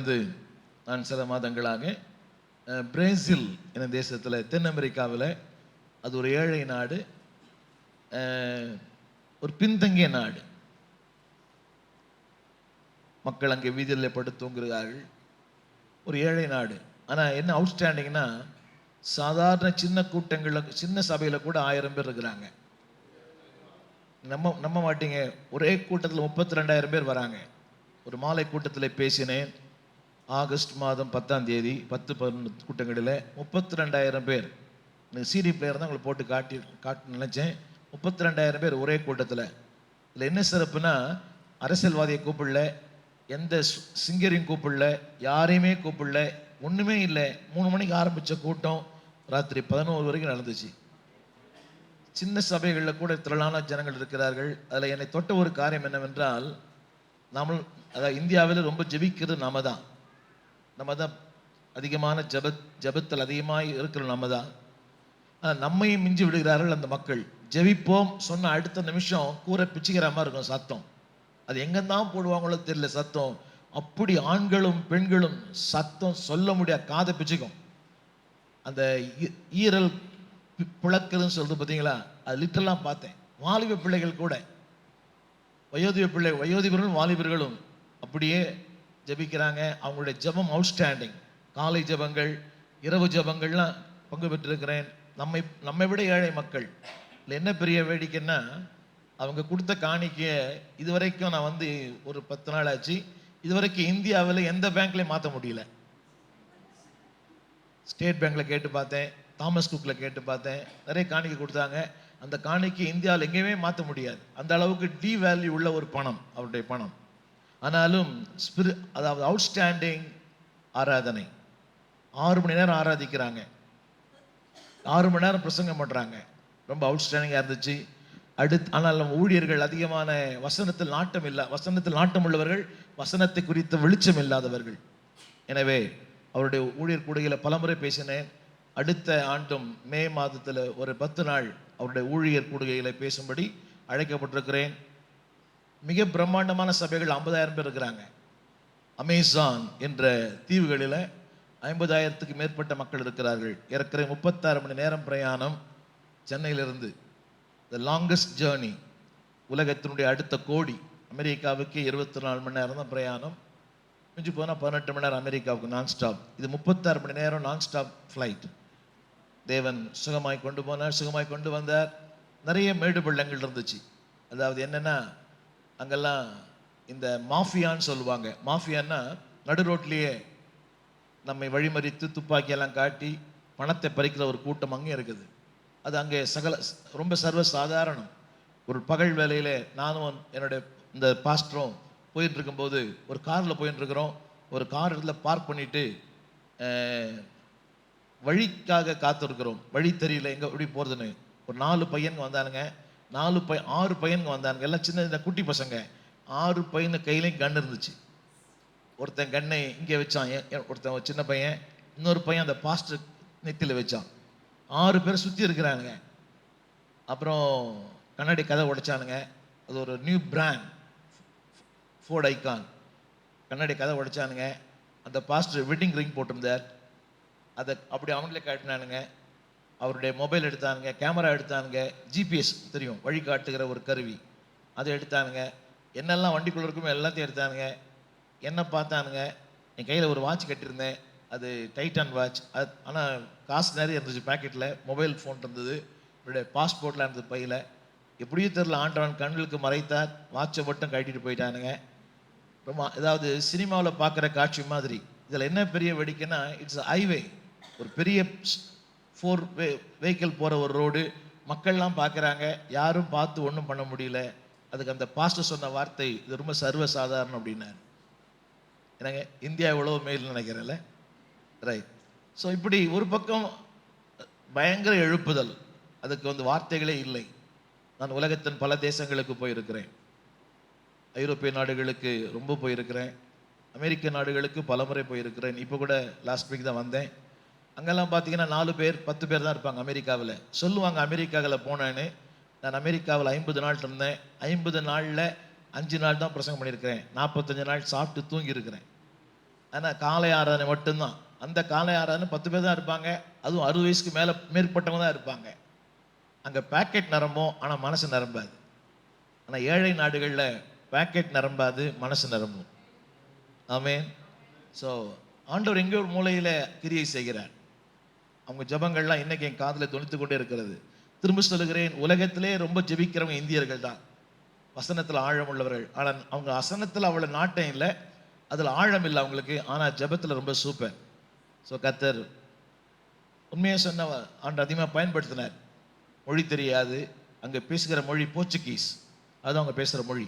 இருந்து நான் சில மாதங்களாக பிரேசில் என்ற தேசத்தில் தென் அமெரிக்காவில் அது ஒரு ஏழை நாடு ஒரு பின்தங்கிய நாடு. மக்கள் அங்கே வீதியில் படுத்து தூங்குகிறார்கள். ஒரு ஏழை நாடு. ஆனால் என்ன அவுட்ஸ்டாண்டிங்னா சாதாரண சின்ன கூட்டங்களில் சின்ன சபையில் கூட ஆயிரம் பேர் இருக்கிறாங்க. நம்ம நம்ப மாட்டீங்க. ஒரே கூட்டத்தில் முப்பத்தி ரெண்டாயிரம் பேர் வராங்க. ஒரு மாலை கூட்டத்தில் பேசினேன். ஆகஸ்ட் மாதம் பத்தாம் தேதி பத்து பதினொன்று கூட்டங்களில் முப்பத்தி ரெண்டாயிரம் பேர் சிடி பிளேயர் தான் உங்களை போட்டு காட்டி காட்டு நினச்சேன். முப்பத்தி ரெண்டாயிரம் பேர் ஒரே கூட்டத்தில். இதில் என்ன சிறப்புனா அரசியல்வாதியை கூப்பிடல எந்த சிங்கரையும் கூப்பிடல யாரையுமே கூப்பிடல ஒன்றுமே இல்லை. மூணு மணிக்கு ஆரம்பித்த கூட்டம் ராத்திரி பதினோரு வரைக்கும் நடந்துச்சு. சின்ன சபைகளில் கூட திரளான ஜனங்கள் இருக்கிறார்கள். அதில் என்னை தொட்ட ஒரு காரியம் என்னவென்றால் நம்ம அதாவது இந்தியாவில் ரொம்ப ஜெபிக்கிறது நாம தான். நம்ம தான் அதிகமான ஜப ஜபத்தில் அதிகமாக இருக்கிறோம் நம்ம தான் ஆனால் நம்மையும் மிஞ்சி விடுகிறார்கள் அந்த மக்கள். ஜெபிப்போம் சொன்ன அடுத்த நிமிஷம் கூரை பிச்சுக்கிற மாதிரி இருக்கும் சத்தம். அது எங்கேதான் போடுவாங்களோ தெரியல சத்தம். அப்படி ஆண்களும் பெண்களும் சத்தம் சொல்ல முடியாத காதை பிச்சுக்கும். அந்த ஈ- ஈரல் பி- பிளக்குதுன்னு சொல்றது பார்த்தீங்களா? அது லிட்டரலாக பார்த்தேன். வாலிப பிள்ளைகள் கூட. வயோதிப பிள்ளை வயோதிபர்களும் வாலிபர்களும் அப்படியே ஜெபிக்கிறாங்க. அவங்களுடைய ஜெபம் அவுட்ஸ்டாண்டிங் காலை ஜெபங்கள் இரவு ஜெபங்கள்லாம் பங்கு பெற்றிருக்கிறேன். நம்மை நம்மை விட ஏழை மக்கள். இல்லை என்ன பெரிய வேடிக்கைன்னா அவங்க கொடுத்த காணிக்கையை இதுவரைக்கும் நான் வந்து ஒரு பத்து நாள் ஆச்சு. இதுவரைக்கும் இந்தியாவில் எந்த பேங்க்லையும் மாற்ற முடியல. ஸ்டேட் பேங்க்கில் கேட்டு பார்த்தேன். தாமஸ் குக்கில் கேட்டு பார்த்தேன். நிறைய காணிக்கை கொடுத்தாங்க. அந்த காணிக்கை இந்தியாவில் எங்கேயுமே மாற்ற முடியாது. அந்த அளவுக்கு டி வேல்யூ உள்ள ஒரு பணம் அவருடைய பணம். ஆனாலும் ஸ்பிரி அதாவது அவுட்ஸ்டாண்டிங் ஆராதனை. ஆறு மணி நேரம் ஆராதிக்கிறாங்க. ஆறு மணி நேரம் பிரசங்கம் பண்ணுறாங்க ரொம்ப அவுட்ஸ்டாண்டிங்காக இருந்துச்சு. அடுத்து ஆனால் நம்ம ஊழியர்கள் அதிகமான வசனத்தில் நாட்டம் இல்லை வசனத்தில் நாட்டம் உள்ளவர்கள் வசனத்தை குறித்த வெளிச்சம் இல்லாதவர்கள். எனவே அவருடைய ஊழியர் கூடையில் பலமுறை பேசினேன். அடுத்த ஆண்டும் மே மாதத்தில் ஒரு பத்து நாள் அவருடைய ஊழியர் கூடுகையில் பேசும்படி அழைக்கப்பட்டிருக்கிறேன். மிக பிரம்மாண்டமான சபைகள் ஐம்பதாயிரம் பேர் இருக்கிறாங்க. அமேசான் என்ற தீவுகளில் ஐம்பதாயிரத்துக்கு மேற்பட்ட மக்கள் இருக்கிறார்கள். ஏறக்குறைய முப்பத்தாறு மணி நேரம் பிரயாணம் சென்னையிலிருந்து. த லாங்கஸ்ட் ஜேர்னி உலகத்தினுடைய அடுத்த கோடி. அமெரிக்காவுக்கு இருபத்தி நாலு மணி நேரம் தான் பிரயாணம். மிஞ்சி போனால் பதினெட்டு மணி நேரம் அமெரிக்காவுக்கு நான் ஸ்டாப் இது முப்பத்தாறு மணி நேரம் நான் ஸ்டாப் ஃப்ளைட் தேவன் சுகமாய் கொண்டு போனார் சுகமாய் கொண்டு வந்தார். நிறைய மேடு பள்ளங்கள் இருந்துச்சு. அதாவது என்னென்னா அங்கெல்லாம் இந்த மாஃபியான்னு சொல்லுவாங்க. மாஃபியான்னா நடு ரோட்லேயே நம்மை வழிமறித்து துப்பாக்கியெல்லாம் காட்டி பணத்தை பறிக்கிற ஒரு கூட்டம் அங்கே இருக்குது. அது அங்கே சகல ரொம்ப சர்வ சாதாரணம் ஒரு பகல் வேலையில் நானும் என்னுடைய இந்த பாஸ்டரும் போயிட்டு இருக்கும்போது ஒரு காரில் போயிட்டு இருக்கிறோம் ஒரு கார் இடத்துல பார்க் பண்ணிட்டு வழிக்காக காத்திருக்கிறோம். வழி தெரியல எங்கே எப்படி போகிறதுன்னு ஒரு நாலு பையன் வந்தானுங்க. நாலு பையன் ஆறு பையனுங்க வந்தானுங்க. எல்லாம் சின்ன இந்த குட்டி பசங்க. ஆறு பையனு கையிலையும் கன் இருந்துச்சு. ஒருத்தன் கண்ணை இங்கே வச்சான். ஒருத்தன் சின்ன பையன். இன்னொரு பையன் அந்த பாஸ்டர் நெத்தியில் வச்சான். ஆறு பேர் சுற்றி இருக்கிறானுங்க. அப்புறம் கண்ணாடி கதை உடைச்சானுங்க. அது ஒரு நியூ பிராண்ட் ஃபோர்ட் ஐகான் கண்ணாடி கதை உடைச்சானுங்க. அந்த பாஸ்டர் வெட்டிங் ரிங் போட்டிருந்தார். அதை அப்படி அவங்களே காட்டினானுங்க அவருடைய மொபைல் எடுத்தானுங்க கேமரா எடுத்தானுங்க ஜிபிஎஸ் தெரியும் வழிகாட்டுகிற ஒரு கருவி. அதை எடுத்தானுங்க என்னெல்லாம் வண்டிக்குள்ள இருக்குமோ எல்லாத்தையும் எடுத்தானுங்க. என்ன பார்த்தானுங்க என் கையில் ஒரு வாட்ச் கட்டியிருந்தேன் அது டைட்டான் வாட்ச் அது ஆனால் காசு நிறைய இருந்துச்சு பாக்கெட்டில் மொபைல் ஃபோன் இருந்தது என்னுடைய பாஸ்போர்ட்லாம் இருந்தது பையில். எப்படியும் தெரில ஆண்டவன் கண்களுக்கு மறைத்தார் வாட்சை மட்டும் கட்டிட்டு போயிட்டானுங்க. ரொம்ப அதாவது சினிமாவில் பார்க்குற காட்சி மாதிரி. இதில் என்ன பெரிய வெடிக்கைன்னா இட்ஸ் ஹைவே ஒரு பெரிய ஃபோர் வே வெஹிக்கிள் போகிற ஒரு ரோடு மக்கள்லாம் பார்க்குறாங்க யாரும் பார்த்து ஒன்றும் பண்ண முடியல. அதுக்கு அந்த பாஸ்டர் சொன்ன வார்த்தை இது ரொம்ப சர்வ சாதாரணம் அப்படின்னாரு. எனக்கு இந்தியா எவ்வளோ மேல் நினைக்கிறேன்ல? ரைட் ஸோ இப்படி ஒரு பக்கம் பயங்கர எழுப்புதல். அதுக்கு வந்து வார்த்தைகளே இல்லை. நான் உலகத்தின் பல தேசங்களுக்கு போயிருக்கிறேன். ஐரோப்பிய நாடுகளுக்கு ரொம்ப போயிருக்கிறேன். அமெரிக்க நாடுகளுக்கு பலமுறை போயிருக்கிறேன். இப்போ கூட லாஸ்ட் வீக் தான் வந்தேன். அங்கெல்லாம் பார்த்தீங்கன்னா நாலு பேர் பத்து பேர் தான் இருப்பாங்க அமெரிக்காவில். சொல்லுவாங்க அமெரிக்காவில் போனேன்னு. நான் அமெரிக்காவில் ஐம்பது நாள் இருந்தேன். ஐம்பது நாளில் அஞ்சு நாள் தான் பிரசங்கம் பண்ணியிருக்கிறேன். நாற்பத்தஞ்சு நாள் சாப்பிட்டு தூங்கியிருக்கிறேன். ஆனால் காலை ஆராதனை மட்டும்தான். அந்த காலை ஆராதனை பத்து பேர் தான் இருப்பாங்க. அதுவும் அறுபது வயசுக்கு மேலே மேற்பட்டவங்க தான் இருப்பாங்க. அங்கே பேக்கெட் நிரம்பும் ஆனால் மனசு நிரம்பாது. ஆனால் ஏழை நாடுகளில் பேக்கெட் நிரம்பாது மனசு நிரம்பும். ஆமென். ஸோ ஆண்டவர் எங்கேயோ ஒரு மூலையில் கிரியை செய்கிறார். அவங்க ஜெபங்கள்லாம் இன்னைக்கு என் காதில் துணித்து கொண்டே இருக்கிறது. திரும்ப சொல்லுகிறேன் உலகத்திலே ரொம்ப ஜெபிக்கிறவங்க இந்தியர்கள் தான். வசனத்தில் ஆழம் உள்ளவர்கள். ஆனால் அவங்க அசனத்தில் அவ்வளோ நாட்டம் இல்லை. அதில் ஆழம் இல்லை அவங்களுக்கு. ஆனால் ஜெபத்தில் ரொம்ப சூப்பர். ஸோ கத்தர் உண்மையாக சொன்ன ஆண்டு அதிகமாக பயன்படுத்தினார். மொழி தெரியாது. அங்கே பேசுகிற மொழி போர்ச்சுகீஸ். அது அவங்க பேசுகிற மொழி.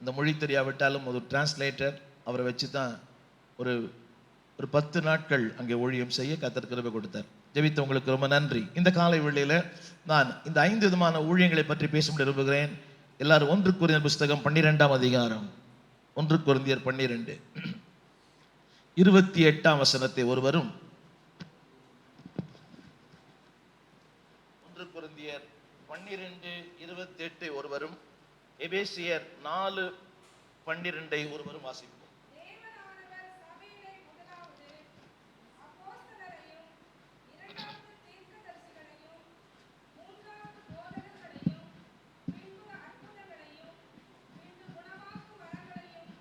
இந்த மொழி தெரியாவிட்டாலும் ஒரு டிரான்ஸ்லேட்டர் அவரை வச்சு தான் ஒரு ஒரு பத்து நாட்கள் அங்கே ஊழியம் செய்ய கத்தர் கிருபை கொடுத்தார். ஜெபித்த உங்களுக்கு ரொம்ப நன்றி. இந்த காலை வேளையில நான் இந்த ஐந்து விதமான ஊழியங்களை பற்றி பேச முடிய விரும்புகிறேன். எல்லாரும் ஒன்று குறைந்த புஸ்தகம் பன்னிரெண்டாம் அதிகாரம். ஒன்று குருந்தியர் பன்னிரெண்டு. இருபத்தி எட்டாம் வசனத்தை ஒருவரும் ஒன்று குருந்தியர் பன்னிரெண்டு இருபத்தி எட்டு ஒருவரும் எபேசியர் நாலு பன்னிரெண்டை ஒருவரும் வாசிப்போம் தேவனானவர் சபையிலே முதலாவது அப்போஸ்தலரையும் இரண்டாவது தீர்க்கதரிசிகளையும் மூன்றாவது போதகர்களையும் பின்பு அற்புதங்களையும் பின்பு குணமாக்கும் வரங்களையும்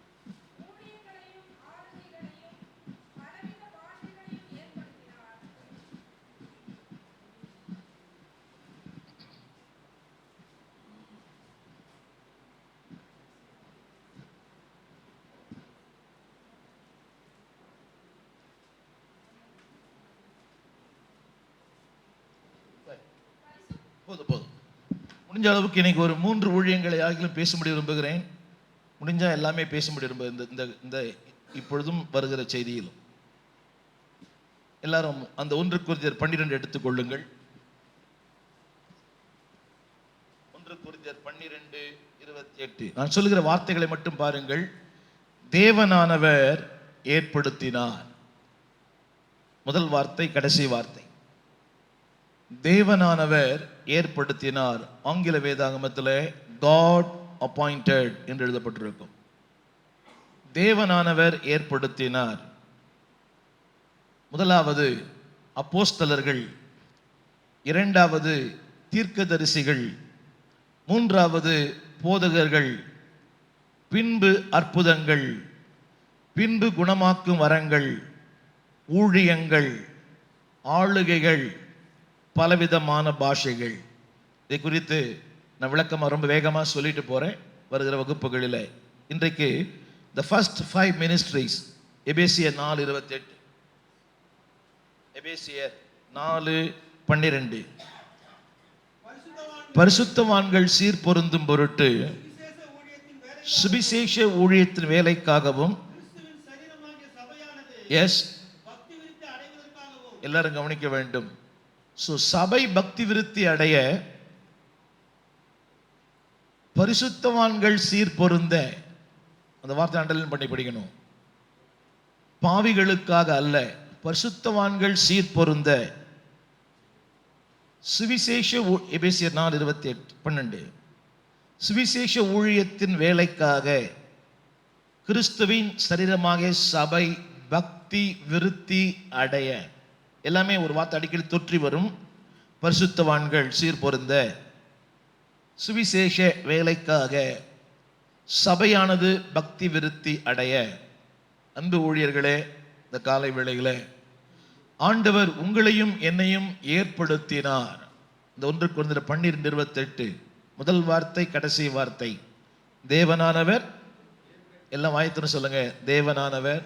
ஊழியங்களையும் ஆளுகைகளையும் பலவித பாஷைகளையும் ஏற்படுத்தினார் போதும் போதும். முடிஞ்ச அளவுக்கு இன்னைக்கு ஒரு மூன்று ஊழியங்களை ஆகிலும் பேசும்படி விரும்புகிறேன். முடிஞ்சா எல்லாமே பேசும்படி விரும்புகிறேன் இந்த இந்த இந்த இப்பொழுதும் வருகிற செய்தியிலும். எல்லாரும் அந்த ஒன்று குறிஞ்சர் பன்னிரெண்டு எடுத்துக்கொள்ளுங்கள் ஒன்று குறிஞ்சர் பன்னிரெண்டு இருபத்தி எட்டு நான் சொல்லுகிற வார்த்தைகளை மட்டும் பாருங்கள். தேவனானவர் ஏற்படுத்தினார். முதல் வார்த்தை கடைசி வார்த்தை. தேவனானவர் ஏற்படுத்தினார். ஆங்கில வேதாகமத்தில் காட் அப்பாயிண்டட் என்று எழுதப்பட்டிருக்கும். தேவனானவர் ஏற்படுத்தினார். முதலாவது அப்போஸ்தலர்கள். இரண்டாவது தீர்க்கதரிசிகள். மூன்றாவது போதகர்கள். பின்பு அற்புதங்கள். பின்பு குணமாக்கும் வரங்கள். ஊழியங்கள். ஆளுகைகள். பலவிதமான பாஷைகள். இதை குறித்து நான் விளக்கமாக ரொம்ப வேகமாக சொல்லிட்டு போகிறேன் வருகிற வகுப்புகளில். இன்றைக்கு த ஃபஸ்ட் ஃபைவ் மினிஸ்ட்ரிஸ் எபேசியர் நாலு இருபத்தெட்டு. எபேசியர் நாலு பன்னிரெண்டு. பரிசுத்தவான்கள் சீர் பொருந்தும் பொருட்டு சுவிசேஷ ஊழியத்தின் வேலைக்காகவும் எஸ் எல்லாரும் கவனிக்க வேண்டும். ஸோ சபை பக்தி விருத்தி அடைய பரிசுத்தவான்கள் சீர் பொருந்த அந்த வார்த்தை அண்டலின் பண்ணி படிக்கணும். பாவிகளுக்காக அல்ல பரிசுத்தவான்கள் சீர் பொருந்த. சுவிசேஷ எபேசியர் நாலு இருபத்தி எட்டு பன்னெண்டு. சுவிசேஷ ஊழியத்தின் வேலைக்காக கிறிஸ்துவின் சரீரமாக சபை பக்தி விருத்தி அடைய. எல்லாமே ஒரு வார்த்தை அடிக்கடி தொற்றி வரும். பரிசுத்தவான்கள் சீர் பொருந்த. சுவிசேஷ வேலைக்காக சபையானது பக்தி விருத்தி அடைய. அன்பு ஊழியர்களே இந்த காலை வேளையில் ஆண்டவர் உங்களையும் என்னையும் ஏற்படுத்தினார். இந்த ஒன்று குழந்தை பன்னிரெண்டு இருபத்தெட்டு முதல் வார்த்தை கடைசி வார்த்தை. தேவனானவர் எல்லாம் வாய்த்துன்னு சொல்லுங்க. தேவனானவர்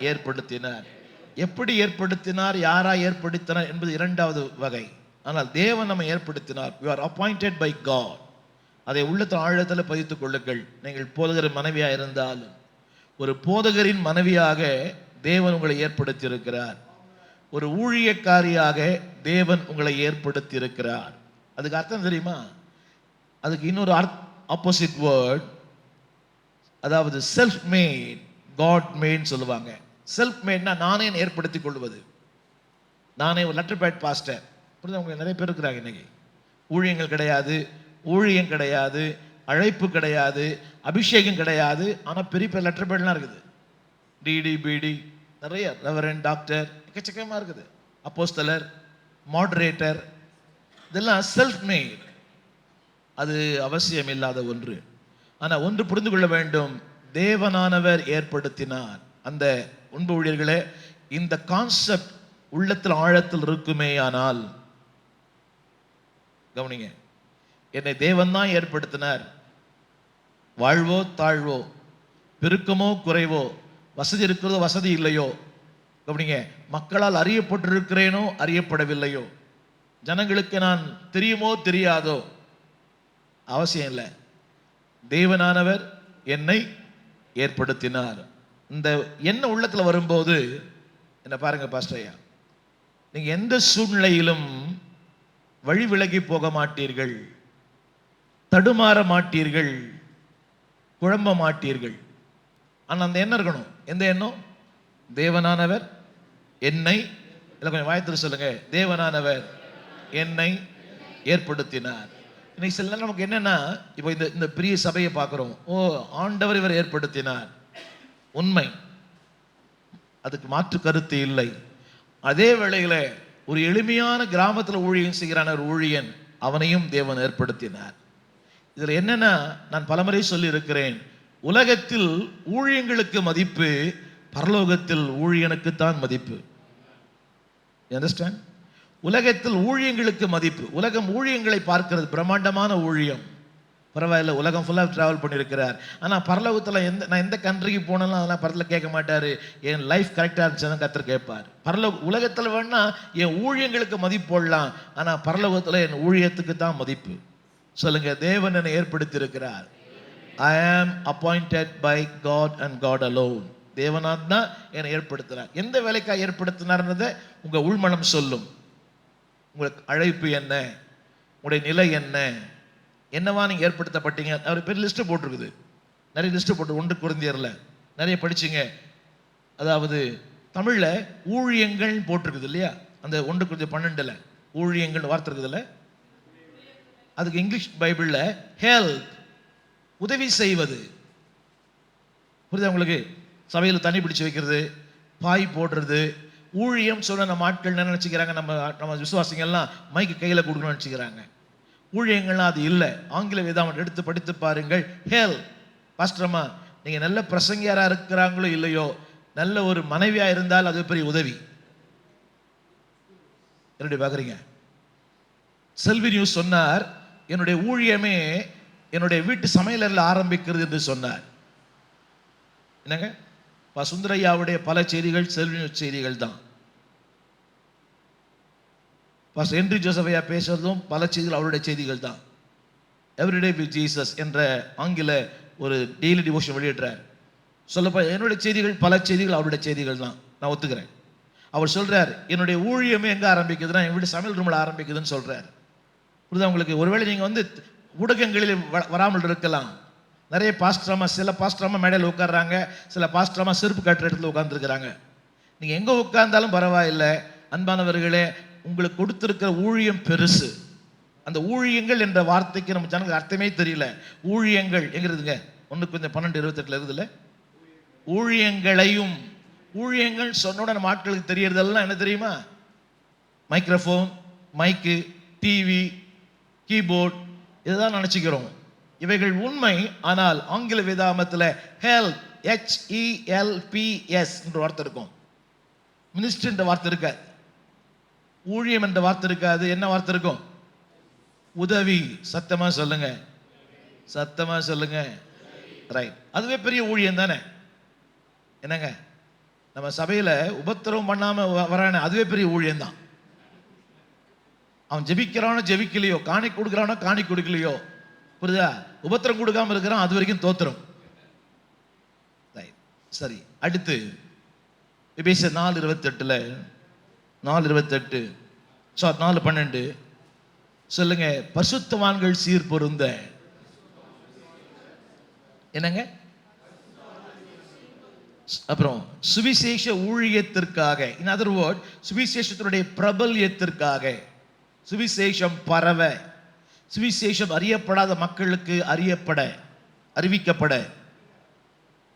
ஏற்படுத்தினார். எப்படி ஏற்படுத்தினார் யாரா ஏற்படுத்தினார் என்பது இரண்டாவது வகை. ஆனால் தேவன் நம்ம ஏற்படுத்தினார். You are appointed by God அதை உள்ளத்தில் ஆழத்தில் பதித்துக் கொள்ளுங்கள். நீங்கள் போதகர் மனைவியாக இருந்தாலும் ஒரு போதகரின் மனைவியாக தேவன் உங்களை ஏற்படுத்தி இருக்கிறார் ஒரு ஊழியக்காரியாக தேவன் உங்களை ஏற்படுத்தி இருக்கிறார் அதுக்கு அர்த்தம் தெரியுமா? அதுக்கு இன்னொரு அர்த் ஆப்போசிட் வேர்ட் அதாவது செல்ஃப் மேட் காட் மேட்னு சொல்லுவாங்க. செல்ஃப் மேட்னா நானே என்னை ஏற்படுத்திக் கொள்வது. நானே ஒரு லெட்டர் பேட் பாஸ்டர் புரிஞ்சவங்க நிறைய பேர் இருக்கிறாங்க இன்னைக்கு. ஊழியங்கள் கிடையாது ஊழியம் கிடையாது அழைப்பு கிடையாது அபிஷேகம் கிடையாது. ஆனால் பெரிய பெரிய லெட்டர் பேட்லாம் இருக்குது. டிடி பிடி நிறைய. ரெவரன் டாக்டர் எக்கச்சக்கமாக இருக்குது. அப்போஸ்தலர் மாடரேட்டர் இதெல்லாம் செல்ஃப் மேட் அது அவசியம் இல்லாத ஒன்று. ஆனால் ஒன்று புரிந்து கொள்ள வேண்டும். தேவனானவர் ஏற்படுத்தினார். அந்த உண்பு ஊழியர்களே இந்த கான்செப்ட் உள்ளத்தில் ஆழத்தில் இருக்குமே ஆனால் கவனிங்க என்னை தேவன் தான் ஏற்படுத்தினார். வாழ்வோ தாழ்வோ பெருக்கமோ குறைவோ வசதி இருக்கிறதோ வசதி இல்லையோ கவனிங்க மக்களால் அறியப்பட்டிருக்கிறேனோ அறியப்படவில்லையோ ஜனங்களுக்கு நான் தெரியுமோ தெரியாதோ அவசியம் இல்லை. தேவனானவர் என்னை ஏற்படுத்தினார். இந்த எண்ணம் உள்ளத்தில் வரும்போது என்ன பாருங்க பாஸ்டர் நீங்கள் எந்த சூழ்நிலையிலும் வழி விலகி போக மாட்டீர்கள். தடுமாற மாட்டீர்கள். குழம்ப மாட்டீர்கள். ஆனால் அந்த எண்ணம் இருக்கணும். எந்த எண்ணம்? தேவனானவர் என்னை இல்லை கொஞ்சம் வாயத்தில் சொல்லுங்க. தேவனானவர் என்னை ஏற்படுத்தினார். இன்னைக்கு சில நேரம் நமக்கு என்னன்னா இப்போ இந்த இந்த பெரிய சபையை பார்க்குறோம். ஓ ஆண்டவர் இவர் ஏற்படுத்தினார். உண்மை. அதுக்கு மாற்று கருத்து இல்லை. அதே வேளையில் ஒரு எளிமையான கிராமத்தில் ஊழியம் செய்கிறான ஒரு ஊழியன் அவனையும் தேவன் ஏற்படுத்தினார். இதில் என்னென்ன நான் பலமுறை சொல்லியிருக்கிறேன் உலகத்தில் ஊழியங்களுக்கு மதிப்பு பரலோகத்தில் ஊழியனுக்குத்தான் மதிப்பு. அண்டர்ஸ்டாண்ட் உலகத்தில் ஊழியங்களுக்கு மதிப்பு. உலகம் ஊழியங்களை பார்க்கிறது பிரம்மாண்டமான ஊழியம். பரவாயில்ல உலகம் ஃபுல்லாக ட்ராவல் பண்ணியிருக்கிறார் ஆனால் பரலோகத்தில் எந்த நான் எந்த கண்ட்ரிக்கு போனாலும் அதெல்லாம் பரத்தில் கேட்க மாட்டார். என் லைஃப் கரெக்டாக இருந்துச்சுன்னா கத்தர் கேட்பார். பரலோக உலகத்தில் வேணால் என் ஊழியங்களுக்கு மதிப்பு போடலாம். ஆனால் பரலோகத்தில் என் ஊழியத்துக்கு தான் மதிப்பு. சொல்லுங்கள் தேவன் என்னை ஏற்படுத்தியிருக்கிறார். I am appointed by God and God alone தேவனாத் தான் என்னை ஏற்படுத்துகிறார் எந்த வேலைக்காக ஏற்படுத்தினார்ன்றதை உங்கள் உள்மனம் சொல்லும். உங்களுக்கு அழைப்பு என்ன? உங்களுடைய நிலை என்ன? என்னவா நீங்கள் ஏற்படுத்தப்பட்டீங்க? அவர் பேர் லிஸ்ட்டு போட்டிருக்குது. நிறைய லிஸ்ட்டு போட்டு ஒன்று குருந்தியர்ல நிறைய படிச்சீங்க. அதாவது தமிழில் ஊழியங்கள் போட்டிருக்குது இல்லையா? அந்த ஒன்று கொஞ்சம் பன்னெண்டுல ஊழியங்கள் வார்த்தை இருக்குதுல்ல? அதுக்கு இங்கிலீஷ் பைபிளில் ஹெல்ப் உதவி செய்வது. புரியுதா உங்களுக்கு? சபையில் தண்ணி பிடிச்சி வைக்கிறது பாய் போடுறது ஊழியம் சொன்ன நம்ம ஆட்கள் என்ன நினச்சிக்கிறாங்க? நம்ம நம்ம விசுவாசிங்கள்லாம் மைக்கு கையில் கொடுக்கணும்னு நினச்சிக்கிறாங்க. ஊழியங்கள்லாம் அது இல்லை. ஆங்கில வேதாமம் எடுத்து படித்து பாருங்கள். ஹேல் பாஸ்டரம்மா நீங்கள் நல்ல பிரசங்கியாராக இருக்கிறாங்களோ இல்லையோ நல்ல ஒரு மனைவியாக இருந்தால் அது பெரிய உதவி. என்னுடைய பார்க்குறீங்க? செல்வி நியூஸ் சொன்னார் என்னுடைய ஊழியமே என்னுடைய வீட்டு சமையலறையில் ஆரம்பிக்கிறது என்று சொன்னார். என்னங்க? பா சுந்தரையாவுடைய பல செய்திகள் செல்வி நியூஸ் செய்திகள் தான். பாஸ்டர் ஹென்றி ஜோசஃபையா பேசுறதும் பல செய்திகள் அவருடைய செய்திகள் தான். எவ்ரிடே வித் ஜீசஸ் என்ற ஆங்கில ஒரு டெய்லி டிவோஷன் வெளியிடுறார். சொல்லப்போ என்னுடைய செய்திகள் பல செய்திகள் அவருடைய செய்திகள் தான். நான் ஒத்துக்கிறேன். அவர் சொல்கிறார் என்னுடைய ஊழியமே எங்கே ஆரம்பிக்குதுன்னா என் வீட்டு சமையல் ரூமில் ஆரம்பிக்குதுன்னு சொல்கிறார் புரியுதா உங்களுக்கு? ஒருவேளை நீங்கள் வந்து ஊடகங்களில் வ- வராமல் இருக்கலாம். நிறைய பாஸ்டராமா சில பாஸ்டராமா மேடையில் உட்காடுறாங்க சில பாஸ்டராமா செருப்பு கட்டுற இடத்துல உட்காந்துருக்குறாங்க நீங்கள் எங்கே உட்கார்ந்தாலும் பரவாயில்லை. அன்பானவர்களே உங்களுக்கு கொடுத்துருக்கிற ஊழியம் பெருசு. அந்த ஊழியங்கள் என்ற வார்த்தைக்கு நம்ம ஜனங்கள் அர்த்தமே தெரியல. ஊழியங்கள் எங்கிறதுங்க? ஒன்று கொஞ்சம் பன்னெண்டு இருபத்தெட்டில் இருக்குதுல்ல? ஊழியங்களையும் ஊழியங்கள் சொன்ன ஆட்களுக்கு தெரியறதெல்லாம் என்ன தெரியுமா? மைக்ரோஃபோன் மைக்கு டிவி கீபோர்ட் இதுதான் நினச்சிக்கிறோம். இவைகள் உண்மை ஆனால் ஆங்கில வேதாமத்தில் ஹெல்ப் ஹெச்இஎல்பிஎஸ் என்ற வார்த்தை இருக்கும். மினிஸ்டர் என்ற வார்த்தை இருக்காது. ஊழியம் என்ற வார்த்தை இருக்காது. என்ன வார்த்தை இருக்கும்? உதவி. சத்தமா சொல்லுங்க. சத்தமா சொல்லுங்க. ரைட் அதுவே பெரிய ஊழியம் தானே? என்னங்க? நம்ம சபையில் உபத்திரவம் பண்ணாமல் வ- வரானே அதுவே பெரிய ஊழியம் தான். அவன் ஜெபிக்கிறானோ ஜெபிக்கலையோ காணி கொடுக்குறானோ காணி கொடுக்கலையோ புரியுதா? உபத்திரம் கொடுக்காம இருக்கிறான் அது வரைக்கும் தோத்துரும். சரி அடுத்து விபேச நாலு இருபத்தெட்டுல நாலு இருபத்தெட்டு. சார் நாலு பன்னெண்டு. சொல்லுங்க பசுத்தவான்கள் சீர் பொருந்த. என்னங்க? அப்புறம் சுவிசேஷ ஊழியத்திற்காக. இன் அதர் வேர்ட் சுவிசேஷத்தினுடைய பிரபல்யத்திற்காக. சுவிசேஷம் பரவ. சுவிசேஷம் அறியப்படாத மக்களுக்கு அறியப்பட அறிவிக்கப்பட.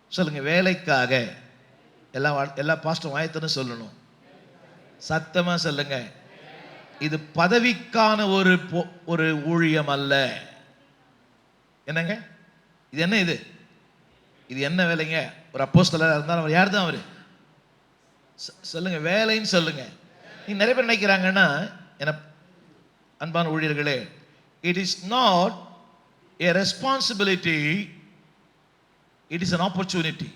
சொல்லுங்க வேலைக்காக. எல்லா எல்லா பாஸ்டும் வாயத்தன்னு சொல்லணும். சத்தமாக சொல்லுங்க. இது பதவிக்கான ஒரு பொ- ஒரு ஊழியம் அல்ல. என்னங்க? இது என்ன இது? இது என்ன வேலைங்க? ஒரு அப்போஸ்தலரா இருந்தாலும் அவர் யார் தான் அவர்? சொல்லுங்க வேலைன்னு சொல்லுங்க. நீங்கள் நிறைய பேர் நினைக்கிறாங்கன்னா என அன்பான ஊழியர்களே it is not a responsibility it is an opportunity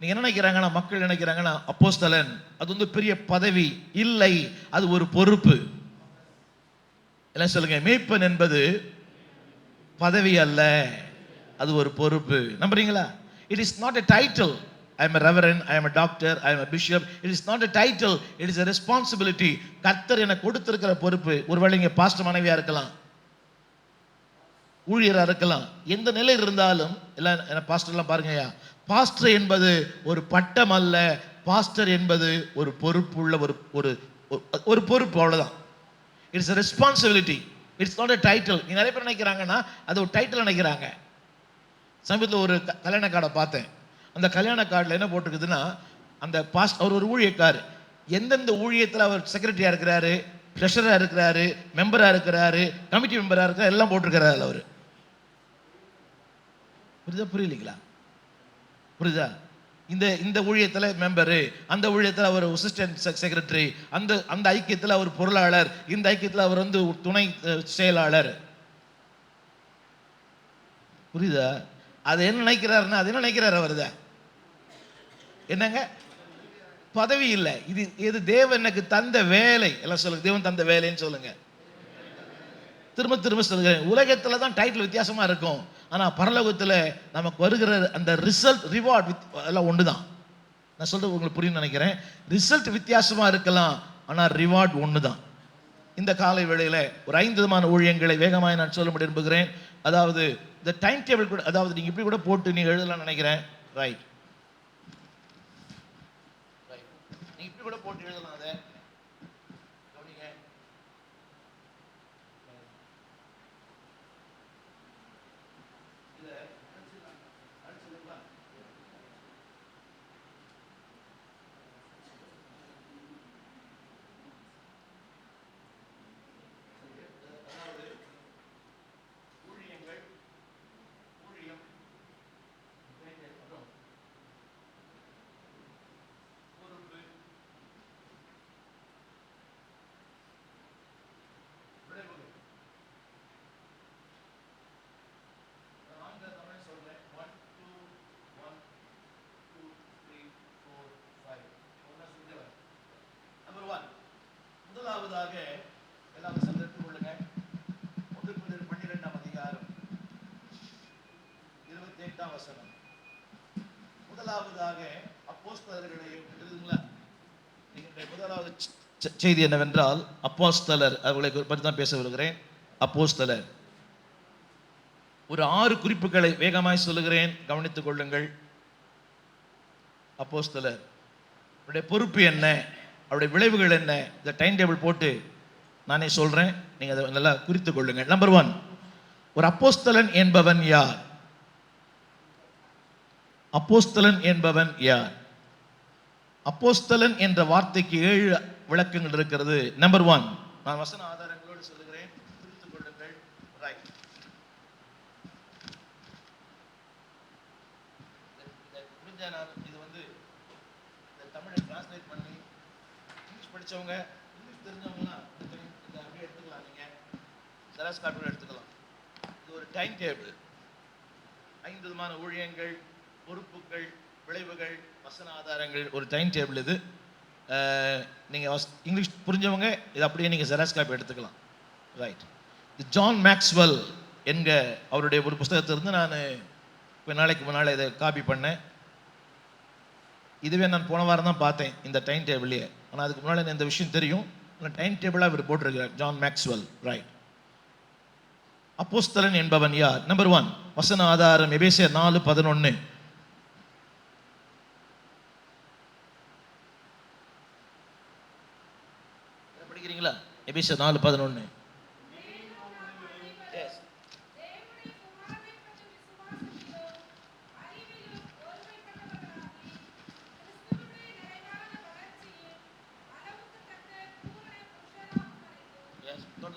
நீங்க என்ன நினைக்கிறாங்கன்னா மக்கள் நினைக்கிறாங்கன்னா அப்போஸ்தலன் அது வந்து பெரிய பதவி இல்லை அது ஒரு பொறுப்பு. என்ன சொல்லுங்க மேய்ப்பன் என்பது பதவி அல்ல அது ஒரு பொறுப்பு. நம்புறீங்களா? It is not a title I am reverend I am doctor I am bishop it is not a title it is a responsibility கர்த்தர் எனக்கு கொடுத்திருக்கிற பொறுப்பு. ஒருவேளை இங்கே பாஸ்டர் மனைவியா இருக்கலாம். ஊழியரா இருக்கலாம். எந்த நிலையில் இருந்தாலும் எல்லாம் என்ன பாஸ்டர்லாம் பாருங்கய்யா. பாஸ்டர் என்பது ஒரு பட்டம் அல்ல. பாஸ்டர் என்பது ஒரு பொறுப்புள்ள ஒரு ஒரு ஒரு- பொறுப்பு அவ்வளோதான் it's responsibility it's not a title நீ நிறைய பேர் நினைக்கிறாங்கன்னா அது ஒரு டைட்டில் நினைக்கிறாங்க. சமீபத்தில் ஒரு க- கல்யாண கார்டை பார்த்தேன். அந்த கல்யாண கார்டில் என்ன போட்டிருக்குதுன்னா அந்த பாஸ்ட் அவர் ஒரு ஊழியக்கார். எந்தெந்த ஊழியத்தில் அவர் செக்ரட்டரியாக இருக்கிறாரு ட்ரெஷராக இருக்கிறாரு மெம்பராக இருக்கிறாரு கமிட்டி மெம்பராக இருக்கிறார் எல்லாம் போட்டிருக்கிறாரு அவர். புரியுதா புரியலைங்களா? புரியுதா? இந்த இந்த ஊழியத்தில் மெம்பரு அந்த ஊழியத்தில் அவர் அசிஸ்டன்ட் செக்ரட்டரி அந்த அந்த ஐக்கியத்தில் அவர் பொருளாளர் இந்த ஐக்கியத்தில் அவர் வந்து துணை செயலாளர். புரியுதா? அது என்ன நினைக்கிறாருன்னா அது என்ன நினைக்கிறாரு அவர் என்னங்க? பதவி இல்லை. இது இது தேவன் எனக்கு தந்த வேலை. எல்லாம் சொல்லுங்க தேவன் தந்த வேலைன்னு சொல்லுங்க. திரும்ப திரும்ப சொல்லுங்க. உலகத்தில் தான் டைட்டில் வித்தியாசமாக இருக்கும். ஆனால் பரலோகத்தில் நமக்கு வருகிற அந்த ரிசல்ட் ரிவார்ட் வித் எல்லாம் ஒன்று தான் நான் சொல்கிறது உங்களுக்கு புரியும் நினைக்கிறேன். ரிசல்ட் வித்தியாசமாக இருக்கலாம் ஆனால் ரிவார்ட் ஒன்று தான் இந்த காலை வேளையில் ஒரு ஐந்து விதமான ஊழியங்களை வேகமாக நான் சொல்ல விரும்புகிறேன் அதாவது இந்த டைம் டேபிள் கூட அதாவது நீங்கள் இப்படி கூட போட்டு நீங்கள் எழுதலாம் நினைக்கிறேன். ரைட் நீங்கள் இப்படி கூட போட்டு எழுதலாம் அதை கவனிங்க ஊழியங்கள் ஊழியம் அப்புறம் பொறுப்பு விளைவுகள் நான் ஆங்கில தமிழ் சொல்றேன் one two one two three four five ஒன்றா சொல்லுவேன் நம்பர் ஒன் முதலாவதாக எல்லா வசனம் எடுத்துக்கொள்ளுங்க ஒன்று குருந்தியர் பன்னிரெண்டாம் அதிகாரம் இருபத்தி எட்டாம் வசனம் முதலாவதாக அப்போஸ்தலர்களையும் எழுதுங்களா நீங்க முதலாவது செ- செ- செய்தி என்னவென்றால் அப்போஸ்தலர் அவர்களை பற்றி தான் பேச வருகிறேன் அப்போஸ்தலர். ஒரு ஆறு குறிப்புகளை வேகமாய் சொல்லுகிறேன். கவனித்துக் கொள்ளுங்கள். அப்போஸ்தலர். அவருடைய பொறுப்பு என்ன? அவருடைய விளைவுகள் என்ன? இந்த டைம் டேபிள் போட்டு நானே சொல்றேன். நீங்க அதை நல்லா குறித்துக் கொள்ளுங்கள். நம்பர் ஒன் ஒரு அப்போஸ்தலன் என்பவன் யார்? அப்போஸ்தலன் என்பவன் யார்? அப்போஸ்தலன் என்ற வார்த்தைக்கு ஏழு விளக்கங்கள் இருக்கிறது. நம்பர் ஒன் நான் வசன ஆதாரங்களோடு சொல்லுகிறேன். குறித்துக் கொள்ளுங்கள். ரைட் முடிஞ்ச நான் இது வந்து இந்த தமிழை டிரான்ஸ்லேட் பண்ணி இங்கிலீஷ் படிச்சவங்க இங்கிலீஷ் தெரிஞ்சவங்களாம் இந்த அப்படியே எடுத்துக்கலாம் நீங்கள் ஜெராஸ் காப்பி எடுத்துக்கலாம். இது ஒரு டைம் டேபிள் ஐந்து விதமான ஊழியங்கள் பொறுப்புகள் விளைவுகள் வசன ஆதாரங்கள் ஒரு டைம் டேபிள் இது. நீங்கள் இங்கிலீஷ் புரிஞ்சவங்க இது அப்படியே நீங்கள் ஜெராக்ஸ் காப்பி எடுத்துக்கலாம். ரைட் இது ஜான் மேக்ஸ்வெல் என்க அவருடைய ஒரு புஸ்தகத்திலிருந்து நான் இப்போ நாளைக்கு முன்னால் இதை காப்பி பண்ணேன். இதுவே நான் போன வாரம் தான் பார்த்தேன் இந்த டைம் டேபிள்லேயே ஆனால் அதுக்கு முன்னால் எனக்கு இந்த விஷயம் தெரியும். ஆனால் டைம் டேபிளாக இவர் போட்டிருக்கிறார் ஜான் மேக்ஸ்வெல் ரைட் அப்போஸ்தலன் என்பவன் யார்? நம்பர் ஒன் வசன ஆதாரம் எபேசியர் நாலு பதினொன்று எபிச நாலு பதினொன்று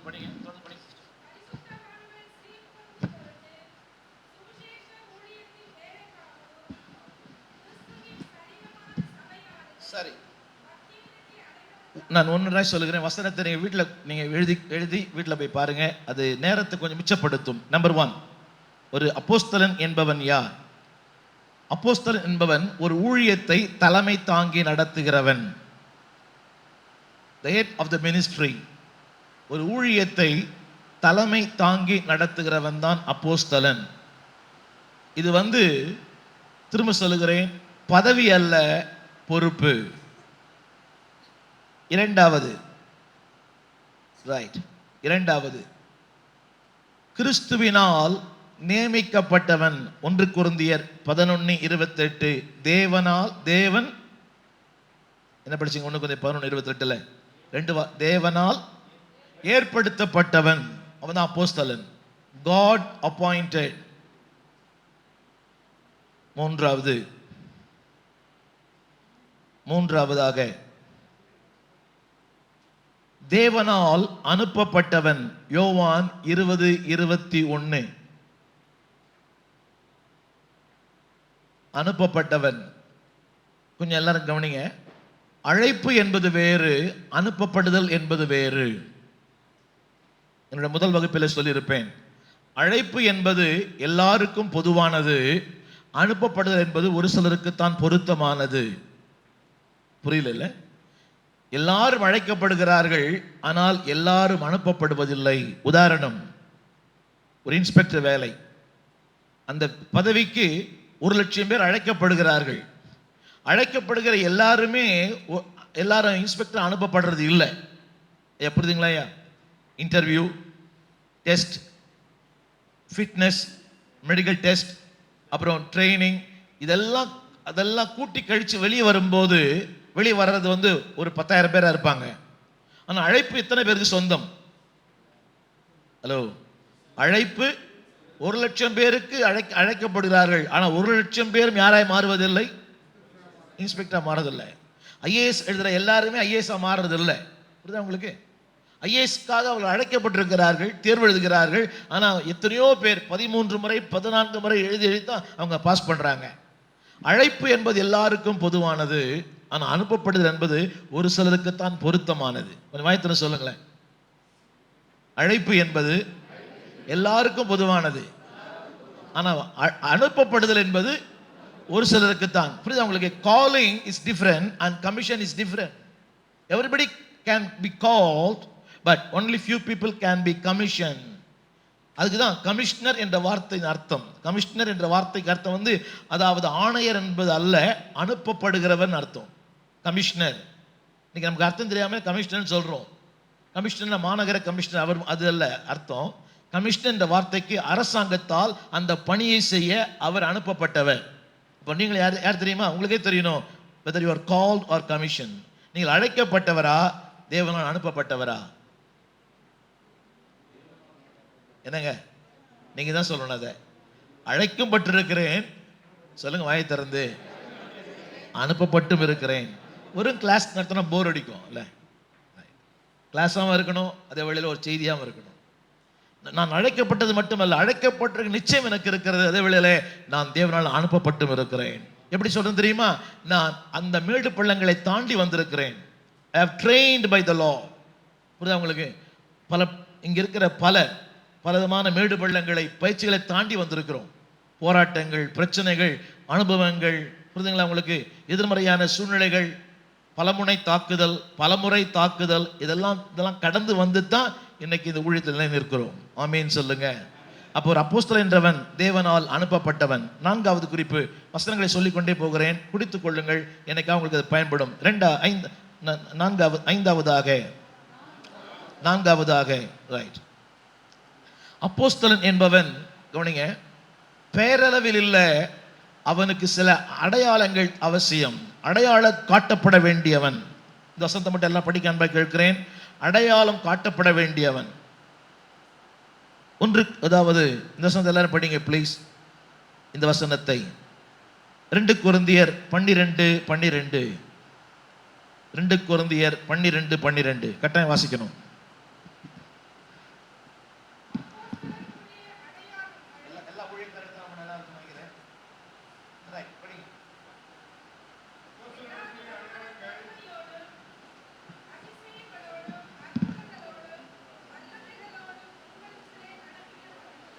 படிங்க. நான் ஒன்று சொல்லுகிறேன். வசனத்தை நீங்கள் வீட்டில் நீங்கள் எழுதி எழுதி வீட்டில் போய் பாருங்க. அது நேரத்தை கொஞ்சம் மிச்சப்படுத்தும். நம்பர் ஒன் ஒரு அப்போஸ்தலன் என்பவன் யார்? அப்போஸ்தலன் என்பவன் ஒரு ஊழியத்தை தலைமை தாங்கி நடத்துகிறவன். The head of the ministry ஒரு ஊழியத்தை தலைமை தாங்கி நடத்துகிறவன் தான் அப்போஸ்தலன். இது வந்து திரும்ப சொல்லுகிறேன் பதவி அல்ல பொறுப்பு. இரண்டாவது. ரைட் இரண்டாவது. கிறிஸ்துவினால் நியமிக்கப்பட்டவன். ஒன்று குருந்தியர் பதினொன்று இருபத்தெட்டு. தேவனால் தேவன். என்ன படிச்சீங்க? ஒன்று குருந்தியர் பதினொன்று இருபத்தெட்டில்? ரெண்டு வா தேவனால் ஏற்படுத்தப்பட்டவன். அவன் தான் அப்போஸ்தலன். காட் அப்பாயிண்டட் மூன்றாவது. மூன்றாவதாக தேவனால் அனுப்பப்பட்டவன் யோவான் இருபது இருபத்தி ஒன்று அனுப்பப்பட்டவன். கொஞ்சம் எல்லாரும் கவனிங்க. அழைப்பு என்பது வேறு அனுப்பப்படுதல் என்பது வேறு. என்னோட முதல் வகுப்பில் சொல்லியிருப்பேன். அழைப்பு என்பது எல்லாருக்கும் பொதுவானது அனுப்பப்படுதல் என்பது ஒரு சிலருக்கு தான் பொருத்தமானது. புரியல எல்லாரும் அழைக்கப்படுகிறார்கள் ஆனால் எல்லாரும் அனுப்பப்படுவதில்லை. உதாரணம் ஒரு இன்ஸ்பெக்டர் வேலை. அந்த பதவிக்கு ஒரு லட்சம் பேர் அழைக்கப்படுகிறார்கள். அழைக்கப்படுகிற எல்லாருமே எல்லாரும் இன்ஸ்பெக்டர் அனுப்பப்படுறது இல்லை. எப்படிங்களா ஐயா? Interview test fitness medical test அப்புறம் ட்ரைனிங் இதெல்லாம் அதெல்லாம் கூட்டி கழித்து வெளியே வரும்போது வெளியே வர்றது வந்து ஒரு பத்தாயிரம் பேராக இருப்பாங்க. ஆனால் அழைப்பு எத்தனை பேருக்கு சொந்தம்? ஹலோ அழைப்பு ஒரு லட்சம் பேருக்கு அழைக்க அழைக்கப்படுகிறார்கள். ஆனால் ஒரு லட்சம் பேரும் யாராய் மாறுவதில்லை? இன்ஸ்பெக்டராக மாறதில்லை. ஐஏஎஸ் எழுதுகிற எல்லாருமே ஐஏஎஸாக மாறுறதில்லை. புரியுதா உங்களுக்கு? ஐஏஎஸ்க்காக அவர்கள் அழைக்கப்பட்டிருக்கிறார்கள் தேர்வு எழுதுகிறார்கள். ஆனால் எத்தனையோ பேர் பதிமூன்று முறை பதினான்கு முறை எழுதி எழுதி தான் அவங்க பாஸ் பண்ணுறாங்க அழைப்பு என்பது எல்லாருக்கும் பொதுவானது. ஆனால் அனுப்பப்படுதல் என்பது ஒரு சிலருக்கு தான் பொருத்தமானது. கொஞ்சம் வாய்த்தின சொல்லுங்களேன். அழைப்பு என்பது எல்லாருக்கும் பொதுவானது. ஆனால் அ- அனுப்பப்படுதல் என்பது ஒரு சிலருக்கு தான் புரியுது உங்களுக்கு? Calling is different and commission is different everybody can be called but only few people can be commission அதுக்கு தான் கமிஷனர் என்ற வார்த்தையின் அர்த்தம். கமிஷனர் என்ற வார்த்தைக்கு அர்த்தம் வந்து அதாவது ஆணையர் என்பது அல்ல அனுப்பப்படுகிறவன் அர்த்தம். கமிஷனர். இன்னைக்கு நமக்கு அர்த்தம் தெரியாமல் கமிஷனர் சொல்கிறோம் கமிஷனர் மாநகர கமிஷனர் அவர் அது அல்ல அர்த்தம். கமிஷனர் என்ற வார்த்தைக்கு அரசாங்கத்தால் அந்த பணியை செய்ய அவர் அனுப்பப்பட்டவர். இப்போ நீங்கள் யார் யார் தெரியுமா? உங்களுக்கே தெரியணும் whether you are called or commission நீங்கள் அழைக்கப்பட்டவரா தேவனால் அனுப்பப்பட்டவரா? என்னங்க? நீங்கள் தான் சொல்லணும் அதை. அழைக்கப்பட்டிருக்கிறேன் சொல்லுங்க வாயை திறந்து. அனுப்பப்பட்டும் இருக்கிறேன். வெறும் கிளாஸ் நடத்தினா போர் அடிக்கும் இல்லை கிளாஸாகவும் இருக்கணும் அதே வேளையில் ஒரு செய்தியாகவும் இருக்கணும் நான் அழைக்கப்பட்டது மட்டுமல்ல அழைக்கப்பட்டிருக்க நிச்சயம் எனக்கு இருக்கிறது அதே வேளையிலே நான் தேவனால் அனுப்பப்பட்டும் இருக்கிறேன் எப்படி சொல்றேன் தெரியுமா நான் அந்த மேடு பள்ளங்களை தாண்டி வந்திருக்கிறேன் I have trained by the law புரியுதா உங்களுக்கு பல இங்கே இருக்கிற பல பலவிதமான மேடு பள்ளங்களை பயிற்சிகளை தாண்டி வந்திருக்கிறோம் போராட்டங்கள் பிரச்சனைகள் அனுபவங்கள் புரிதுங்களா உங்களுக்கு எதிர்மறையான சூழ்நிலைகள் பலமுனை தாக்குதல் பலமுறை தாக்குதல் இதெல்லாம் இதெல்லாம் கடந்து வந்து தான் இன்னைக்கு இந்த ஊழியத்தில் நிலை நிற்கிறோம் ஆமீன் சொல்லுங்க. அப்போ ஒரு அப்போஸ்தலன் என்றவன் தேவனால் அனுப்பப்பட்டவன். நான்காவது குறிப்பு வசனங்களை சொல்லிக்கொண்டே போகிறேன். குடித்துக் கொள்ளுங்கள் எனக்கு அவங்களுக்கு அது பயன்படும். ரெண்டா ஐந்து நான்காவது ஐந்தாவதாக. நான்காவதாக ரைட் அப்போஸ்தலன் என்பவன் கவனிங்க பேரளவில் இல்லை அவனுக்கு சில அடையாளங்கள் அவசியம். அடையாள காட்டப்பட வேண்டியவன். இந்த வசந்தம் மட்டும் எல்லாம் படிக்க அன்பாக கேட்கிறேன். அடையாளம் காட்டப்பட வேண்டியவன். ஒன்று அதாவது இந்த வசனத்தை எல்லாரும் படிங்க ப்ளீஸ் இந்த வசனத்தை. ரெண்டு குருந்தியர் பன்னிரெண்டு பன்னிரெண்டு. ரெண்டு குருந்தியர் பன்னிரெண்டு பன்னிரெண்டு. கட்டாயம் வாசிக்கணும்.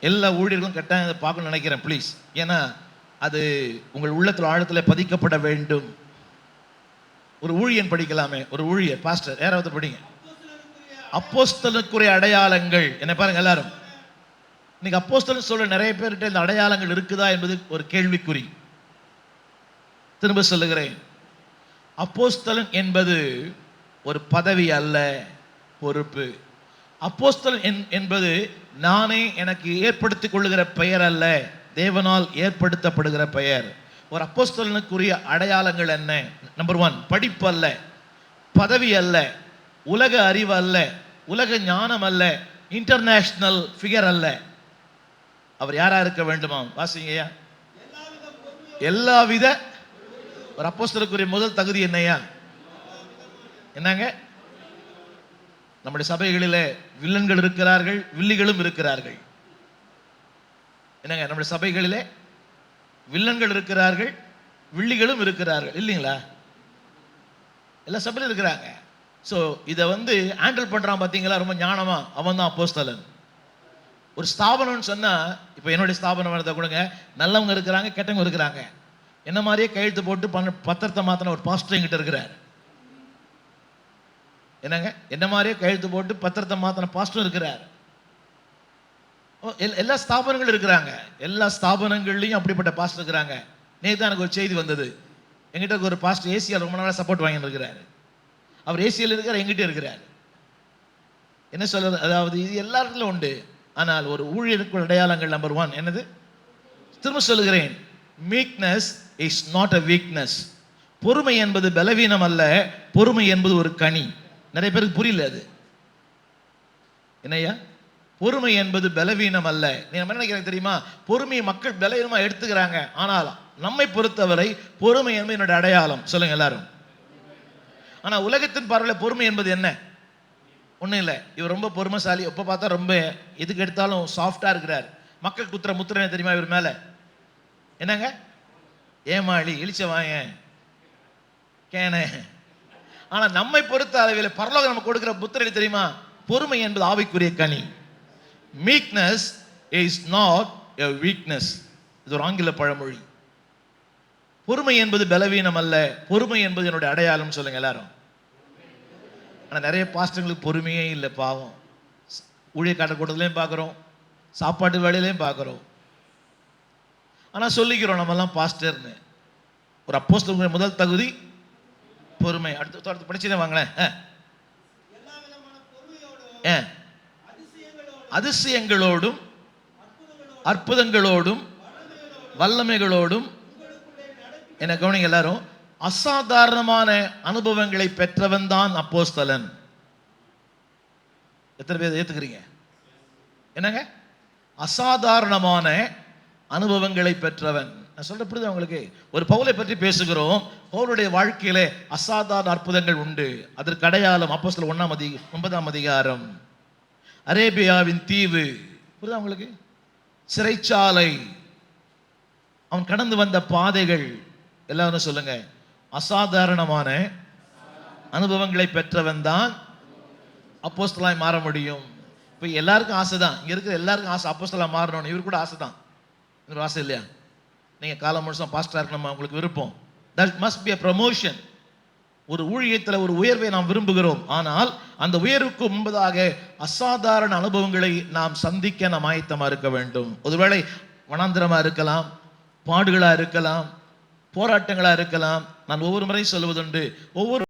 எல்லா ஊழியர்களும் கட்டாயம் அதை பார்க்கணும்னு நினைக்கிறேன் ப்ளீஸ் ஏன்னா அது உங்கள் உள்ளத்தில் ஆழத்தில் பதிக்கப்பட வேண்டும். ஒரு ஊழியன் படிக்கலாமே ஒரு ஊழியர் பாஸ்டர் யாராவது படிங்க. அப்போஸ்தலுக்குரிய அடையாளங்கள் என்ன பாருங்க எல்லாரும். இன்னைக்கு அப்போஸ்தலன் சொல்ல நிறைய பேர்கிட்ட இந்த அடையாளங்கள் இருக்குதா என்பது ஒரு கேள்விக்குறி. திரும்ப சொல்லுகிறேன். அப்போஸ்தலன் என்பது ஒரு பதவி அல்ல பொறுப்பு. அப்போஸ்தல் என்- என்பது நானே எனக்கு ஏற்படுத்திக் கொள்ளுகிற பெயர் அல்ல. தேவனால் ஏற்படுத்தப்படுகிற பெயர். ஒரு அப்போஸ்தலனுக்குரிய அடையாளங்கள் என்ன? நம்பர் ஒன் படிப்பு அல்ல. பதவி அல்ல. உலக அறிவு அல்ல. உலக ஞானம் அல்ல. இன்டர்நேஷ்னல் ஃபிகர் அல்ல. அவர் யாராக இருக்க வேண்டுமா? வாசிங்கய்யா எல்லாவித ஒரு அப்போஸ்தலுக்குரிய முதல் தகுதி என்னையா? என்னங்க? நம்முடைய சபைகளிலே வில்லன்கள் இருக்கிறார்கள் வில்லிகளும் இருக்கிறார்கள். என்னங்க நம்முடைய சபைகளிலே வில்லன்கள் இருக்கிறார்கள் வில்லிகளும் இருக்கிறார்கள் இல்லைங்களா? எல்லா சபையிலும் இருக்கிறாங்க. ஸோ இதை வந்து ஹேண்டில் பண்ணுறான் பார்த்தீங்களா ரொம்ப ஞானமா. அவன் தான் அப்போஸ்தலன் ஒரு ஸ்தாபனம்னு சொன்னால் இப்போ என்னுடைய ஸ்தாபனம் எடுத்த கொடுங்க. நல்லவங்க இருக்கிறாங்க கெட்டவங்க இருக்கிறாங்க. என்ன மாதிரியே கையெழுத்து போட்டு பண்ண பத்திரத்தை மாத்தின ஒரு பாஸ்டர் என்கிட்ட இருக்கிறார். என்னங்க? என்ன மாதிரியே கையெழுத்து போட்டு பத்திரத்தை மாத்தின பாஸ்டரும் இருக்கிறார். ஓ, எல்- எல்லா ஸ்தாபனங்களும் இருக்கிறாங்க. எல்லா ஸ்தாபனங்கள்லையும் அப்படிப்பட்ட பாஸ்டர் இருக்கிறாங்க. நேற்று எனக்கு ஒரு செய்தி வந்தது. எங்கிட்ட ஒரு பாஸ்டர் ஏசியால் ரொம்ப நாளாக சப்போர்ட் வாங்கிட்டு இருக்கிறாரு. அவர் ஏசியில் இருக்கிறார் எங்கிட்ட இருக்கிறார். என்ன சொல்றது? அதாவது இது எல்லா இடத்துலையும் உண்டு. ஆனால் ஒரு ஊழியருக்குள் அடையாளங்கள் நம்பர் ஒன் என்னது? திரும்ப சொல்லுகிறேன். Meekness is not a weakness பொறுமை என்பது பலவீனம் அல்ல. பொறுமை என்பது ஒரு கனி. நிறைய பேருக்கு புரியல அது. என்னய்யா? பொறுமை என்பது பலவீனம் அல்ல. நீ என்ன நினைக்கிறேன் தெரியுமா? பொறுமையை மக்கள் பலவீனமாக எடுத்துக்கிறாங்க. ஆனால் நம்மை பொறுத்தவரை பொறுமை என்பது என்னோட அடையாளம். சொல்லுங்க எல்லாரும். ஆனால் உலகத்தின் பார்வையில் பொறுமை என்பது என்ன? ஒன்றும் இல்லை. இவர் ரொம்ப பொறுமைசாலி. எப்போ பார்த்தா ரொம்ப எதுக்கு எடுத்தாலும் சாஃப்டாக இருக்கிறார். மக்கள் குத்துற முத்திரை தெரியுமா இவர் மேலே? என்னங்க? ஏமாளி இழிச்ச வாங்க கேனே ஆனால் நம்மை பொறுத்த அளவில் பரலோகம் நம்ம கொடுக்குற புத்திரடி தெரியுமா? பொறுமை என்பது ஆவிக்குரிய கனி. Meekness is not a weakness இது ஒரு ஆங்கில பழமொழி. பொறுமை என்பது பலவீனம் அல்ல. பொறுமை என்பது என்னுடைய அடையாளம் சொல்லுங்க எல்லாரும். ஆனால் நிறைய பாஸ்டர்களுக்கு பொறுமையே இல்லை பாவம். ஊழிய காட்ட கூட்டத்துலையும் பார்க்குறோம் சாப்பாட்டு வேலையிலையும் பார்க்குறோம் ஆனால் சொல்லிக்கிறோம் நம்மலாம் பாஸ்டர்னு. ஒரு அப்போஸ்டர் முதல் தகுதி பொறுமை. அடுத்து அடுத்து படிச்சுதே வாங்களேன். அதிசயங்களோடும் அதிசயங்களோடும் அற்புதங்களோடும் வல்லமைகளோடும் என்ன கவனிங்க எல்லாரும் அசாதாரணமான அனுபவங்களை பெற்றவன் தான் அப்போஸ்தலன். எத்தனை பேர் ஏத்துக்கிறீங்க? என்னங்க? அசாதாரணமான அனுபவங்களை பெற்றவன். நான் சொல்ற புரியுது உங்களுக்கு? ஒரு பவுலை பற்றி பேசுகிறோம். பவுலுடைய வாழ்க்கையிலே அசாதாரண அற்புதங்கள் உண்டு. அதற்கு அடையாளம் அப்போஸ்தலர் ஒன்றாம் அதி ஒன்பதாம் அதிகாரம். அரேபியாவின் தீவு. புரியுதா உங்களுக்கு? சிறைச்சாலை. அவன் கடந்து வந்த பாதைகள். எல்லாரும் சொல்லுங்க? அசாதாரணமான அனுபவங்களை பெற்றவன் தான் அப்போஸ்தலாய் மாற முடியும். இப்போ எல்லாருக்கும் ஆசை தான் இங்கே இருக்கிற எல்லாருக்கும் ஆசை அப்போஸ்தலாக மாறணும் இவர் கூட ஆசை தான் இவர் ஆசை இல்லையா? நீங்கள் காலம் முழுசும் பாஸ்டராக இருக்கணுமா? உங்களுக்கு விருப்பம். That must be a promotion ஒரு ஊழியத்தில் ஒரு உயர்வை நாம் விரும்புகிறோம். ஆனால் அந்த உயர்வுக்கு முன்பதாக அசாதாரண அனுபவங்களை நாம் சந்திக்க நாம் ஆயத்தமா இருக்க வேண்டும். ஒருவேளை வனாந்திரமாக இருக்கலாம் பாடுகளா இருக்கலாம் போராட்டங்களா இருக்கலாம். நான் ஒவ்வொரு முறையும் சொல்வதுண்டு ஒவ்வொரு